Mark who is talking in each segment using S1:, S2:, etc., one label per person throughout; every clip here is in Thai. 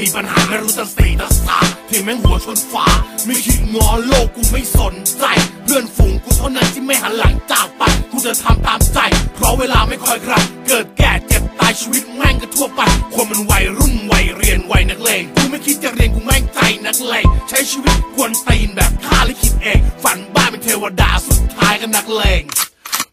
S1: มีปัญหาไม่รู้ตั้งสี่ตั้งสามที่แม่งหัวชนฟ้าไม่คิดงอโลกกูไม่สนใจ เพื่อนฝูงกูเท่านั้นที่ไม่หันหลัง ไม่คิดจะเรียนกูแม่งใจนักเลงใช้ชีวิตกวนตีนแบบข้าลิขิตเอง ฝันบ้านเป็นเทวดาสุดท้ายก็นักเลง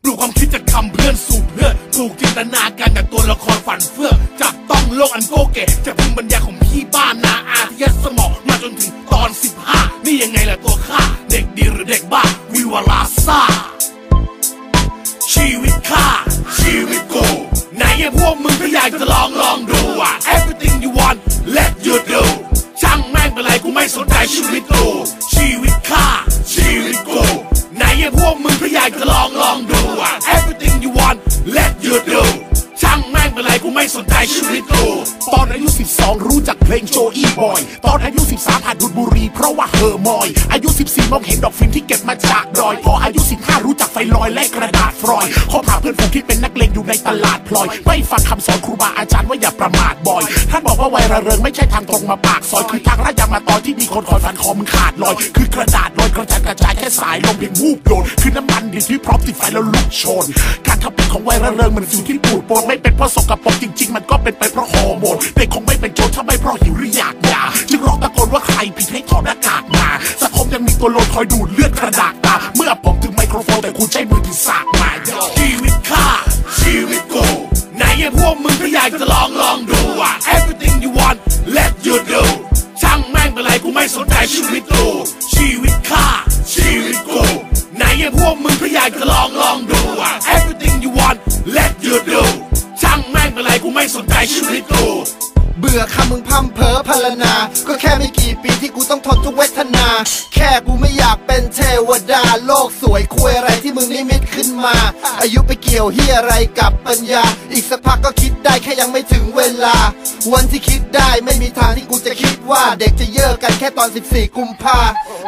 S1: ปลูกความคิดจากคำเพื่อนสู่เพื่อนถูกจินตนาการจากตัวละครฝันเฟื่องจับต้องโลกอันโกเกะจากภูมิปัญญาของพี่บ้านนาอาที่ยัดสมองมาจนถึงตอน 15 นี่ยังไงล่ะตัวข้า เด็กดีหรือเด็กบ้า วิวาลาซ่า ชีวิตข้า ชีวิตกูไหนไอ้พวกมึงก็อยากจะลองลองดูอะ everything you want let you ชีวิตกูชีวิตข้าชีวิตกูไหนไอ้พวกมึงก็อยากจะลองลองดู 12 รู้จักเพลงโจอี้บอย ตอนอายุ 13หัดดูดบุรีเพราะว่าเฮอร์มอย อายุ 14 มองเห็นดอกฟิล์มที่เก็บมาจากดอย พออายุ 15 รู้จักไฟลอยและกระดาษฟรอยคบหาเพื่อนฝูงที่เป็นนักเลงอยู่ในตลาดพลอย ไม่ฟังคำสอนครูบาอาจารย์ว่าอย่าประมาทบ่อย ท่านบอกว่าวัยระเริงไม่ใช่ทางตรงมาปากซอยคือทางราชยามาตอนที่มีคนคอยฟันคอมึงขาดลอย คือกระดาษลอยกระจัดกระจายแค่สายลมเพียงวูบโดนคือน้ำมันดิบที่พร้อมติดไฟแล้วลุกโชน การทำผิดของวัยระเริงมันสิ่งที่ปูดโปนไม่เป็นเพราะสกปรกจริง ๆ มันก็เป็นไปเพราะฮอร์โมนเด็กคงไม่เป็นโจรถ้าไม่เพราะหิวหรืออยากยาจึงร้องตะโกนว่าใครผิดให้ถอดหน้ากากมาสังคมยังมีตัวโลนคอยดูดเลือดกระดากตาเมื่อผมถึงไมโครโฟนแต่คุณใช้มือถือสากมาชีวิตข้าชีวิตกูไหนไอ้พวกมึงก็อยากจะลองลองดูอะ everything you want let you do ช่างแม่งเป็นไรกูไม่สนใจชีวิตกูชีวิตข้าชีวิตกูไหนไอ้พวกมึงก็อยากจะลองลองดูอะ everything you want let you do ช่างแม่งเป็นไรกูไม่สนใจชีวิตกู
S2: เบื่อคำมึงพร่ำเพอพรรนา ก็แค่ไม่กี่ปีที่กูต้องทนทุกเวทนา แค่กูไม่อยากเป็นเทวดา โลกสวยคุยอะไรที่มึงนิมิตขึ้นมา อายุไปเกี่ยวเฮียอะไรกับปัญญา อีกสักพักก็คิดได้แค่ยังไม่ถึงเวลา วันที่คิดได้ไม่มีทางที่กูจะคิดว่าเด็กจะเยอะกันแค่ตอน 14 กุมภา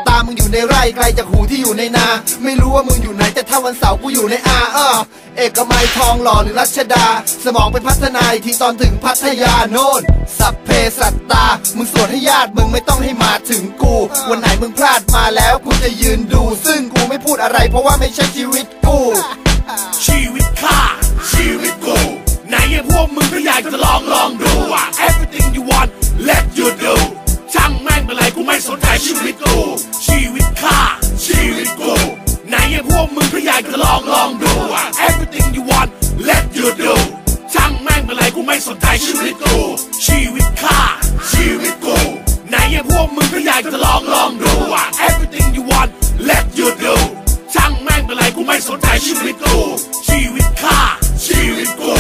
S2: ตามึงอยู่ในไร่ไกลจากหูที่อยู่ในนา ไม่รู้ว่ามึงอยู่ไหนแต่ถ้าวันเสาร์กูอยู่ในอาเออเอกมัยทองหล่อหรือรัชดา สมองไปพัฒนาอีกทีตอนถึงพัทยาโน่นสัพเพสัตตา มึงสวดให้ญาติมึงไม่ต้องให้มาถึงกู วันไหนมึงพลาดมาแล้วกูจะยืนดู ซึ่งกูไม่พูดอะไรเพราะว่าไม่ใช่ชีวิตกู
S1: ชีวิตข้าชีวิตกู ไหนไอ้พวกมึงก็อยากจะลอง ลองลองดูอะ everything you want let you do ช่างแม่งเป็นไรกูไม่สนใจชีวิตกู ชีวิตข้าชีวิตกู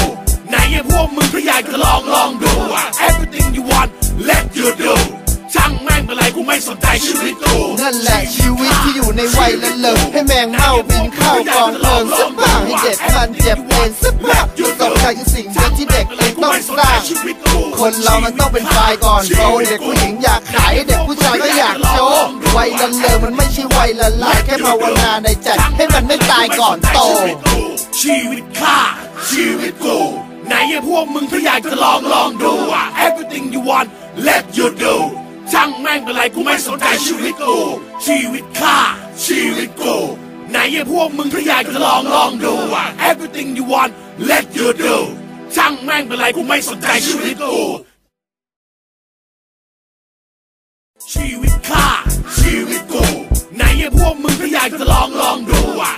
S1: ไหนไอ้พวกมึงก็อยากจะลองลองดูอะ everything you want let you do ช่างแม่งเป็นไรกูไม่สนใจชีวิตกูนั่น
S2: แหละชีวิตที่อยู่ในวัยละเลิงให้แมงเม่าบินเข้ากองเพลิงสักบ้างให้เด็กมันเจ็บเป็นสักบ้างจุดสำคัญคือสิ่งเดียวที่เด็กเอง ต้องสร้างคนเรามันต้องเป็นฝ่ายก่อนโตเด็กผู้หญิงอยากขายเด็กผู้ชายก็อยากโชว์วัยละเลิงมันไม่ใช่วัยละลายแค่ภาวนาในใจให้มันไม่ตายก่อนโต
S1: ชีวิตข้าชีวิตกูไหนไอ้พวกมึงก็อยากจะลองลองดูอะ everything you want let you do ช่างแม่งเป็นไรกูไม่สนใจชีวิตกูชีวิตข้าชีวิตกูไหนไอ้พวกมึงก็อยากจะลองลองดูอะ everything you want let you do ช่างแม่งเป็นไรกูไม่สนใจชีวิตกูชีวิตข้าชีวิตกูไหนไอ้พวกมึงก็อยากจะลองลองดูอะ